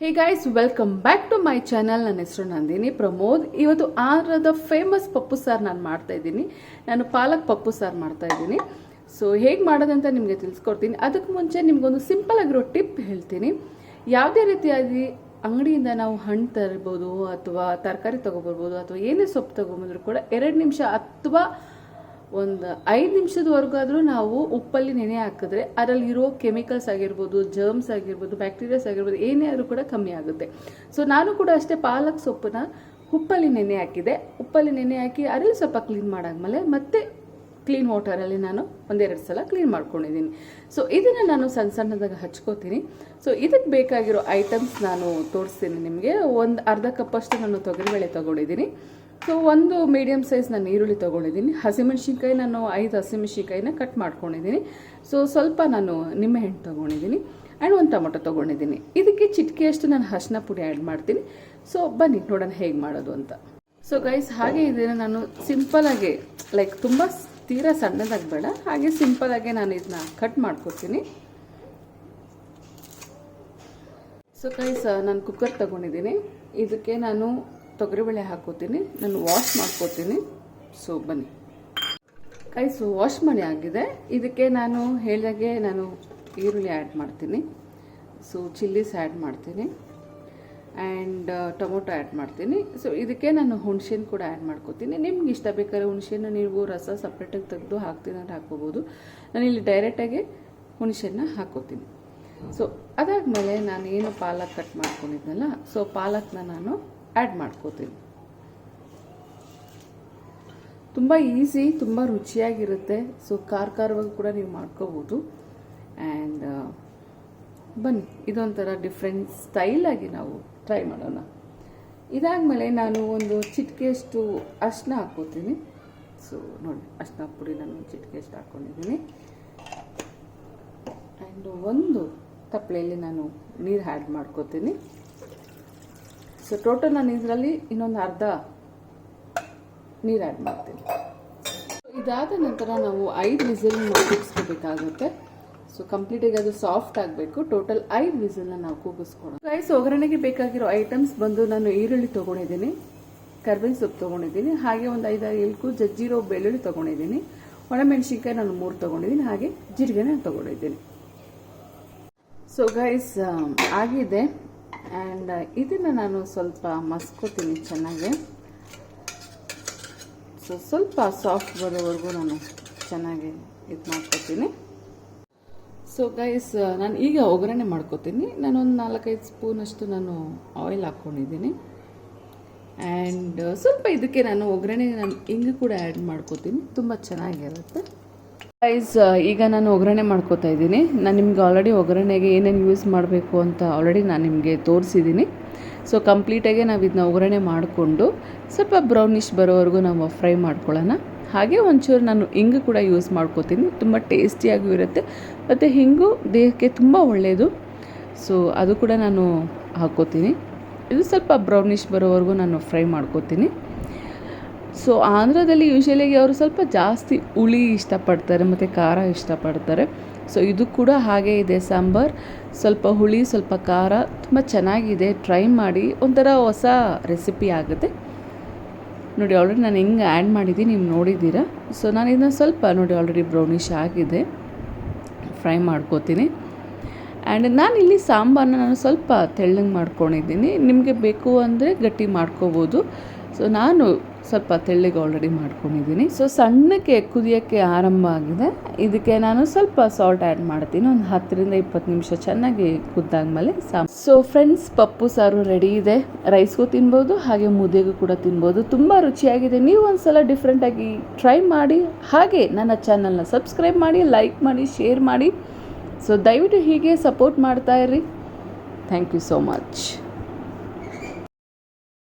Hey guys welcome back to my channel ನನ್ನ ಹೆಸರು ನಂದಿನಿ ಪ್ರಮೋದ್. ಇವತ್ತು ಆಂಧ್ರದ ಫೇಮಸ್ ಪಪ್ಪು ಸಾರು ನಾನು ಮಾಡ್ತಾ ಇದ್ದೀನಿ. ನಾನು ಪಾಲಕ್ ಪಪ್ಪು ಸಾರು ಮಾಡ್ತಾ ಇದ್ದೀನಿ. ಸೊ ಹೇಗೆ ಮಾಡೋದಂತ ನಿಮಗೆ ತಿಳಿಸ್ಕೊಡ್ತೀನಿ. ಅದಕ್ಕೆ ಮುಂಚೆ ನಿಮಗೊಂದು ಸಿಂಪಲ್ ಆಗಿರೋ ಟಿಪ್ ಹೇಳ್ತೀನಿ. ಯಾವುದೇ ರೀತಿಯಾಗಿ ಅಂಗಡಿಯಿಂದ ನಾವು ಹಣ್ಣು ತರ್ಬೋದು ಅಥವಾ ತರಕಾರಿ ತೊಗೊಬರ್ಬೋದು ಅಥವಾ ಏನೇ ಸೊಪ್ಪು ತೊಗೊಂಬಂದ್ರು ಕೂಡ ಎರಡು ನಿಮಿಷ ಅಥವಾ ಒಂದು ಐದು ನಿಮಿಷದವರೆಗಾದರೂ ನಾವು ಉಪ್ಪಲ್ಲಿ ನೆನೆ ಹಾಕಿದ್ರೆ ಅದರಲ್ಲಿರೋ ಕೆಮಿಕಲ್ಸ್ ಆಗಿರ್ಬೋದು ಜರ್ಮ್ಸ್ ಆಗಿರ್ಬೋದು ಬ್ಯಾಕ್ಟೀರಿಯಾಸ್ ಆಗಿರ್ಬೋದು, ಏನೇ ಆದರೂ ಕೂಡ ಕಮ್ಮಿ ಆಗುತ್ತೆ. ಸೊ ನಾನು ಕೂಡ ಅಷ್ಟೇ ಪಾಲಕ್ ಸೊಪ್ಪನ್ನ ಉಪ್ಪಲ್ಲಿ ನೆನೆ ಹಾಕಿದೆ. ಉಪ್ಪಲ್ಲಿ ನೆನೆ ಹಾಕಿ ಅದರಲ್ಲಿ ಸ್ವಲ್ಪ ಕ್ಲೀನ್ ಮಾಡಾದ್ಮೇಲೆ ಮತ್ತೆ ಕ್ಲೀನ್ ವಾಟರಲ್ಲಿ ನಾನು ಒಂದೆರಡು ಸಲ ಕ್ಲೀನ್ ಮಾಡ್ಕೊಂಡಿದ್ದೀನಿ. ಸೊ ಇದನ್ನು ನಾನು ಸಣ್ಣ ಸಣ್ಣದಾಗ ಹಚ್ಕೋತೀನಿ. ಸೊ ಇದಕ್ಕೆ ಬೇಕಾಗಿರೋ ಐಟಮ್ಸ್ ನಾನು ತೋರಿಸ್ತೀನಿ ನಿಮಗೆ. ಒಂದು ಅರ್ಧ ಕಪ್ಪಷ್ಟು ನಾನು ತೊಗರಿಬೇಳೆ ತೊಗೊಂಡಿದ್ದೀನಿ. ಸೊ ಒಂದು ಮೀಡಿಯಮ್ ಸೈಜ್ ನಾನು ಈರುಳ್ಳಿ ತೊಗೊಂಡಿದ್ದೀನಿ. ಹಸಿಮೆಣ್ಸಿನ್ಕಾಯಿ ನಾನು ಐದು ಹಸಿಮೆಣ್ಸಿನ್ಕಾಯಿನ ಕಟ್ ಮಾಡ್ಕೊಂಡಿದ್ದೀನಿ. ಸೊ ಸ್ವಲ್ಪ ನಾನು ನಿಂಬೆಹಣ್ಣು ತೊಗೊಂಡಿದ್ದೀನಿ. ಆ್ಯಂಡ್ ಒಂದು ಟೊಮೊಟೊ ತೊಗೊಂಡಿದ್ದೀನಿ. ಇದಕ್ಕೆ ಚಿಟಿಕೆಯಷ್ಟು ನಾನು ಹಸಿನ ಪುಡಿ ಆ್ಯಡ್ ಮಾಡ್ತೀನಿ. ಸೊ ಬನ್ನಿ, ನೋಡೋಣ ಹೇಗೆ ಮಾಡೋದು ಅಂತ. ಸೊ ಗೈಸ್ ಹಾಗೆ ಇದನ್ನು ನಾನು ಸಿಂಪಲಾಗಿ ಲೈಕ್ ತುಂಬ ತೀರಾ ಸಣ್ಣದಾಗಿ ಬೇಡ ಹಾಗೆ ಸಿಂಪಲಾಗೆ ನಾನು ಇದನ್ನ ಕಟ್ ಮಾಡ್ಕೊತೀನಿ ಸೊ ಗೈಸ್ ನಾನು ಕುಕ್ಕರ್ ತೊಗೊಂಡಿದ್ದೀನಿ. ಇದಕ್ಕೆ ನಾನು ತೊಗರಿಬೇಳೆ ಹಾಕೋತೀನಿ, ನಾನು ವಾಶ್ ಮಾಡ್ಕೋತೀನಿ. ಸೊ ಬನ್ನಿ. ಕೈಸು ವಾಶ್ ಮಾಡಿ ಆಗಿದೆ. ಇದಕ್ಕೆ ನಾನು ಹೇಳಿದಾಗೆ ನಾನು ಈರುಳ್ಳಿ ಆ್ಯಡ್ ಮಾಡ್ತೀನಿ. ಸೊ ಚಿಲ್ಲೀಸ್ ಆ್ಯಡ್ ಮಾಡ್ತೀನಿ. ಆ್ಯಂಡ್ ಟೊಮೊಟೊ ಆ್ಯಡ್ ಮಾಡ್ತೀನಿ. ಸೊ ಇದಕ್ಕೆ ನಾನು ಹುಣಸೆನ ಕೂಡ ಆ್ಯಡ್ ಮಾಡ್ಕೋತೀನಿ. ನಿಮ್ಗೆ ಇಷ್ಟ ಬೇಕಾದ್ರೆ ಹುಣ್ಸೆನ ನೀವು ರಸ ಸಪ್ರೇಟಾಗಿ ತೆಗೆದು ಹಾಕ್ತೀನಿ ಹಾಕ್ಕೋಬೋದು. ನಾನು ಇಲ್ಲಿ ಡೈರೆಕ್ಟಾಗಿ ಹುಣಸೆನ ಹಾಕ್ಕೋತೀನಿ ಸೊ ಅದಾದಮೇಲೆ ನಾನು ಏನು ಪಾಲಕ್ ಕಟ್ ಮಾಡ್ಕೊಂಡಿದ್ನಲ್ಲ ಸೊ ಪಾಲಕ್ನ ನಾನು ಆ್ಯಡ್ ಮಾಡ್ಕೋತೀನಿ. ತುಂಬ ಈಸಿ, ತುಂಬ ರುಚಿಯಾಗಿರುತ್ತೆ. ಸೊ ಖಾರ ಖಾರವಾಗಿ ಕೂಡ ನೀವು ಮಾಡ್ಕೋಬೋದು. ಆ್ಯಂಡ್ ಬನ್ನಿ, ಇದೊಂಥರ ಡಿಫ್ರೆಂಟ್ ಸ್ಟೈಲಾಗಿ ನಾವು ಟ್ರೈ ಮಾಡೋಣ. ಇದಾದಮೇಲೆ ನಾನು ಒಂದು ಚಿಟಿಕೆಯಷ್ಟು ಅರ್ಶಿನ ಹಾಕ್ಕೋತೀನಿ. ಸೊ ನೋಡಿ, ಅರ್ಶಿನ ಪುಡಿ ನಾನು ಒಂದು ಚಿಟಿಕೆಯಷ್ಟು ಹಾಕ್ಕೊಂಡಿದ್ದೀನಿ. ಆ್ಯಂಡ್ ಒಂದು ತಪ್ಪಲೆಯಲ್ಲಿ ನಾನು ನೀರು ಆ್ಯಡ್ ಮಾಡ್ಕೋತೀನಿ. ಸೊ ಟೋಟಲ್ ನಾನು ಇದರಲ್ಲಿ ಇನ್ನೊಂದು ಅರ್ಧ ನೀರು ಆ್ಯಡ್ ಮಾಡ್ತೀನಿ. ಇದಾದ ನಂತರ ನಾವು ಐದು ವಿಸಿಲ್ ನಾವು ಕೂಗಿಸ್ಕೋಬೇಕಾಗುತ್ತೆ. ಸೊ ಕಂಪ್ಲೀಟಾಗಿ ಅದು ಸಾಫ್ಟ್ ಆಗಬೇಕು. ಟೋಟಲ್ ಐದು ವಿಸಿಲ್ನ ನಾವು ಕೂಗಿಸ್ಕೊಡೋಣ. ರೈಸ್ ಒಗ್ಗರಣೆಗೆ ಬೇಕಾಗಿರೋ ಐಟಮ್ಸ್ ಬಂದು ನಾನು ಈರುಳ್ಳಿ ತೊಗೊಂಡಿದ್ದೀನಿ. ಕರ್ಬೇವಿನ ಸೊಪ್ಪು ತೊಗೊಂಡಿದ್ದೀನಿ. ಹಾಗೆ ಒಂದು ಐದಾರು ಎಲ್ಕು ಜಜ್ಜಿರೋ ಬೆಳ್ಳುಳ್ಳಿ ತೊಗೊಂಡಿದ್ದೀನಿ. ಒಣಮೆಣಸಿನ್ಕಾಯಿ ನಾನು ಮೂರು ತೊಗೊಂಡಿದ್ದೀನಿ. ಹಾಗೆ ಜೀರಿಗೆನ ತೊಗೊಂಡಿದ್ದೀನಿ. ಸೊ ಗೈಸ್ ಆಗಿದೆ. ಆ್ಯಂಡ್ ಇದನ್ನು ನಾನು ಸ್ವಲ್ಪ ಮಸ್ಕೋತೀನಿ ಚೆನ್ನಾಗಿ. ಸೊ ಸ್ವಲ್ಪ ಸಾಫ್ಟ್ ಬರೋವರೆಗೂ ನಾನು ಚೆನ್ನಾಗಿ ಇದು ಮಾಡ್ಕೋತೀನಿ. ಸೊ ಗೈಸ್ ನಾನು ಈಗ ಒಗ್ಗರಣೆ ಮಾಡ್ಕೋತೀನಿ. ನಾನೊಂದು ನಾಲ್ಕೈದು ಸ್ಪೂನಷ್ಟು ನಾನು ಆಯಿಲ್ ಹಾಕ್ಕೊಂಡಿದ್ದೀನಿ ಆ್ಯಂಡ್ ಸ್ವಲ್ಪ ಇದಕ್ಕೆ ನಾನು ಒಗ್ಗರಣೆ ನಾನು ಹಿಂಗೆ ಕೂಡ ಆ್ಯಡ್ ಮಾಡ್ಕೋತೀನಿ. ತುಂಬ ಚೆನ್ನಾಗಿರುತ್ತೆ. ಗೈಸ್ ಈಗ ನಾನು ಒಗ್ಗರಣೆ ಮಾಡ್ಕೋತಾ ಇದ್ದೀನಿ. ನಾನು ನಿಮ್ಗೆ ಆಲ್ರೆಡಿ ಒಗ್ಗರಣೆಗೆ ಏನೇನು ಯೂಸ್ ಮಾಡಬೇಕು ಅಂತ ಆಲ್ರೆಡಿ ನಾನು ನಿಮಗೆ ತೋರಿಸಿದ್ದೀನಿ. ಸೊ ಕಂಪ್ಲೀಟಾಗೆ ನಾವು ಇದನ್ನ ಒಗ್ಗರಣೆ ಮಾಡಿಕೊಂಡು ಸ್ವಲ್ಪ ಬ್ರೌನಿಷ್ ಬರೋವರೆಗೂ ನಾವು ಫ್ರೈ ಮಾಡ್ಕೊಳ್ಳೋಣ. ಹಾಗೆ ಒಂಚೂರು ನಾನು ಹಿಂಗು ಕೂಡ ಯೂಸ್ ಮಾಡ್ಕೋತೀನಿ. ತುಂಬ ಟೇಸ್ಟಿಯಾಗೂ ಇರುತ್ತೆ. ಮತ್ತು ಹಿಂಗು ದೇಹಕ್ಕೆ ತುಂಬ ಒಳ್ಳೆಯದು ಸೊ ಅದು ಕೂಡ ನಾನು ಹಾಕ್ಕೋತೀನಿ. ಇದು ಸ್ವಲ್ಪ ಬ್ರೌನಿಷ್ ಬರೋವರೆಗೂ ನಾನು ಫ್ರೈ ಮಾಡ್ಕೋತೀನಿ. ಸೊ ಆಂಧ್ರದಲ್ಲಿ ಯೂಶಲಿಯಾಗಿ ಅವರು ಸ್ವಲ್ಪ ಜಾಸ್ತಿ ಹುಳಿ ಇಷ್ಟಪಡ್ತಾರೆ, ಮತ್ತು ಖಾರ ಇಷ್ಟಪಡ್ತಾರೆ. ಸೊ ಇದು ಕೂಡ ಹಾಗೆ ಇದೆ. ಸಾಂಬಾರ್ ಸ್ವಲ್ಪ ಹುಳಿ, ಸ್ವಲ್ಪ ಖಾರ ತುಂಬ ಚೆನ್ನಾಗಿದೆ. ಟ್ರೈ ಮಾಡಿ ಒಂಥರ ಹೊಸ ರೆಸಿಪಿ ಆಗುತ್ತೆ. ನೋಡಿ ಆಲ್ರೆಡಿ ನಾನು ಹೆಂಗೆ ಆ್ಯಡ್ ಮಾಡಿದ್ದೀನಿ ನೀವು ನೋಡಿದ್ದೀರಾ? ಸೊ ನಾನು ಇದನ್ನ ಸ್ವಲ್ಪ ನೋಡಿ ಆಲ್ರೆಡಿ ಬ್ರೌನಿಶ್ ಆಗಿದೆ. ಫ್ರೈ ಮಾಡ್ಕೋತೀನಿ. ಆ್ಯಂಡ್ ನಾನಿಲ್ಲಿ ಸಾಂಬಾರನ್ನ ನಾನು ಸ್ವಲ್ಪ ತೆಳ್ಳಗೆ ಮಾಡ್ಕೊಂಡಿದ್ದೀನಿ. ನಿಮಗೆ ಬೇಕು ಅಂದರೆ ಗಟ್ಟಿ ಮಾಡ್ಕೋಬೋದು. ಸೊ ನಾನು ಸ್ವಲ್ಪ ತೆಳ್ಳಗೆ ಆಲ್ರೆಡಿ ಮಾಡ್ಕೊಂಡಿದ್ದೀನಿ. ಸೊ ಸಣ್ಣಕ್ಕೆ, ಕುದಿಯೋಕ್ಕೆ ಆರಂಭ ಆಗಿದೆ. ಇದಕ್ಕೆ ನಾನು ಸ್ವಲ್ಪ ಸಾಲ್ಟ್ ಆ್ಯಡ್ ಮಾಡ್ತೀನಿ. ಒಂದು ಹತ್ತರಿಂದ ಇಪ್ಪತ್ತು ನಿಮಿಷ ಚೆನ್ನಾಗಿ ಕುದ್ದಾದ್ಮೇಲೆ ಸಾಂಬ್ ಸೊ ಫ್ರೆಂಡ್ಸ್ ಪಪ್ಪು ಸಾರು ರೆಡಿ ಇದೆ. ರೈಸ್ಗೂ ತಿನ್ಬೋದು, ಹಾಗೆ ಮುದ್ದೆಗೂ ಕೂಡ ತಿನ್ಬೋದು. ತುಂಬ ರುಚಿಯಾಗಿದೆ. ನೀವು ಒಂದ್ಸಲ ಡಿಫ್ರೆಂಟಾಗಿ ಟ್ರೈ ಮಾಡಿ, ಹಾಗೆ ನನ್ನ ಚಾನಲ್ನ ಸಬ್ಸ್ಕ್ರೈಬ್ ಮಾಡಿ ಲೈಕ್ ಮಾಡಿ ಶೇರ್ ಮಾಡಿ. ಸೊ ದಯವಿಟ್ಟು ಹೀಗೆ ಸಪೋರ್ಟ್ ಮಾಡ್ತಾ ಇರಿ. Thank you so much